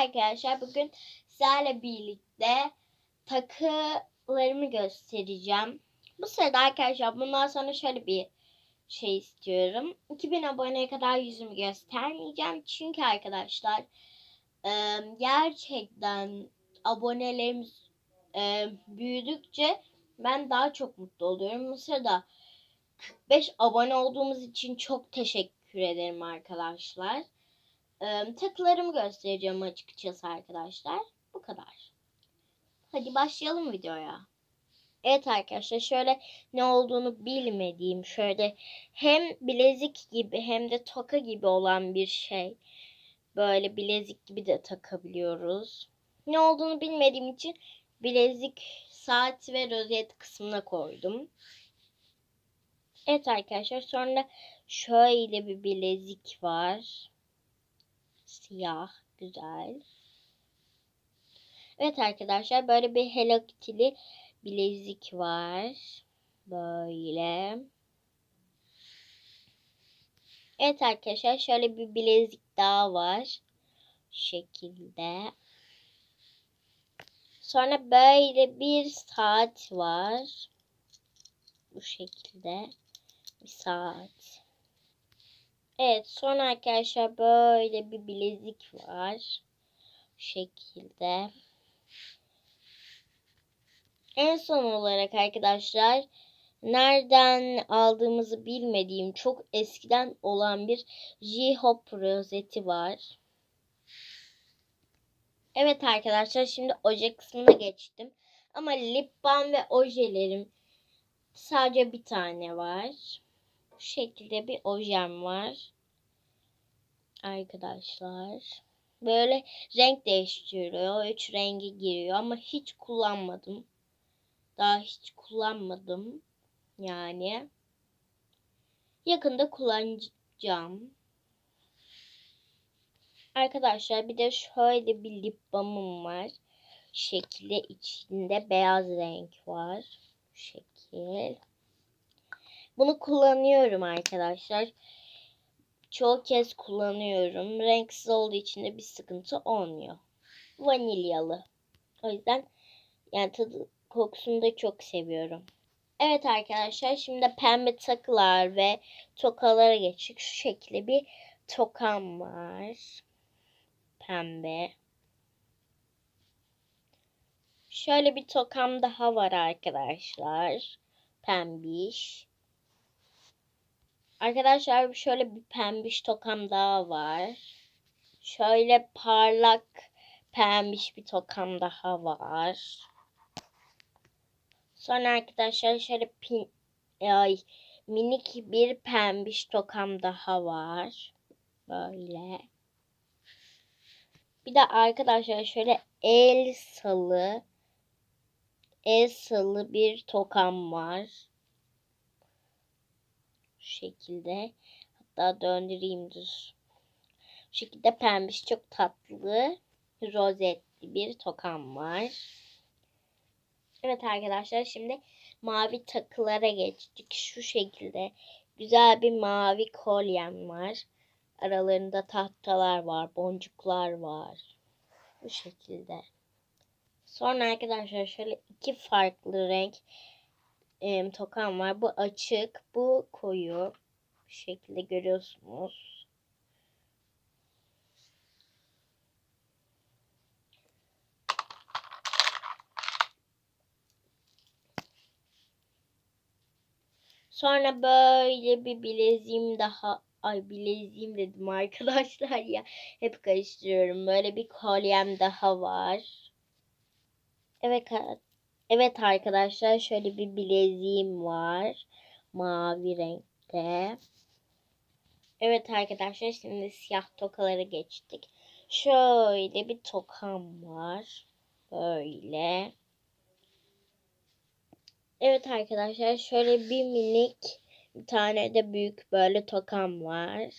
arkadaşlar bugün sizlerle birlikte takılarımı göstereceğim. Bu sırada arkadaşlar bundan sonra şöyle bir şey istiyorum. 2000 aboneye kadar yüzümü göstermeyeceğim. Çünkü arkadaşlar gerçekten abonelerimiz büyüdükçe ben daha çok mutlu oluyorum. Bu sırada 45 abone olduğumuz için çok teşekkür ederim arkadaşlar. Ee, takılarımı göstereceğim açıkçası arkadaşlar. Bu kadar. Hadi başlayalım videoya. Evet arkadaşlar şöyle ne olduğunu bilmediğim şöyle hem bilezik gibi hem de toka gibi olan bir şey. Böyle bilezik gibi de takabiliyoruz. Ne olduğunu bilmediğim için bilezik, saat ve rozet kısmına koydum. Evet arkadaşlar sonra şöyle bir bilezik var. Siyah, güzel. Evet arkadaşlar böyle bir Hello Kitty'li bilezik var. Böyle. Evet arkadaşlar şöyle bir bilezik daha var. Şu şekilde. Sonra böyle bir saat var. Bu şekilde bir saat. Evet sonra arkadaşlar böyle bir bilezik var. Bu şekilde. En son olarak arkadaşlar nereden aldığımızı bilmediğim çok eskiden olan bir J-Hop rozeti var. Evet arkadaşlar şimdi oje kısmına geçtim. Ama lip balm ve ojelerim sadece bir tane var. Bu şekilde bir ojem var. Arkadaşlar. Böyle renk değiştiriyor. Üç rengi giriyor ama hiç kullanmadım. Daha hiç kullanmadım. Yani. Yakında kullanacağım. Arkadaşlar bir de şöyle bir lip balmım var. Şekilde içinde beyaz renk var. Şekil. Bunu kullanıyorum arkadaşlar. Çoğu kez kullanıyorum. Renksiz olduğu için de bir sıkıntı olmuyor. Vanilyalı. O yüzden yani tadı kokusunu da çok seviyorum. Evet arkadaşlar şimdi pembe takılar ve tokalara geçtik. Şu şekilde bir tokam var. Pembe. Şöyle bir tokam daha var arkadaşlar. Pembiş. Arkadaşlar şöyle bir pembiş tokam daha var. Şöyle parlak pembiş bir tokam daha var. Sonra arkadaşlar şöyle pin, ay, minik bir pembiş tokam daha var. Böyle. Bir de arkadaşlar şöyle el salı el salı bir tokam var. Şekilde. Hatta döndüreyim dur. Şu şekilde pembiş çok tatlı rozetli bir tokam var. Evet arkadaşlar şimdi mavi takılara geçtik. Şu şekilde güzel bir mavi kolyem var. Aralarında tahtalar var, boncuklar var. Bu şekilde. Sonra arkadaşlar şöyle iki farklı renk e, tokam var. Bu açık, bu koyu. Bu şekilde görüyorsunuz. Sonra böyle bir bileziğim daha ay bileziğim dedim arkadaşlar ya. Hep karıştırıyorum. Böyle bir kolyem daha var. Evet Evet arkadaşlar şöyle bir bileziğim var. Mavi renkte. Evet arkadaşlar şimdi siyah tokalara geçtik. Şöyle bir tokam var. Böyle. Evet arkadaşlar şöyle bir minik bir tane de büyük böyle tokam var.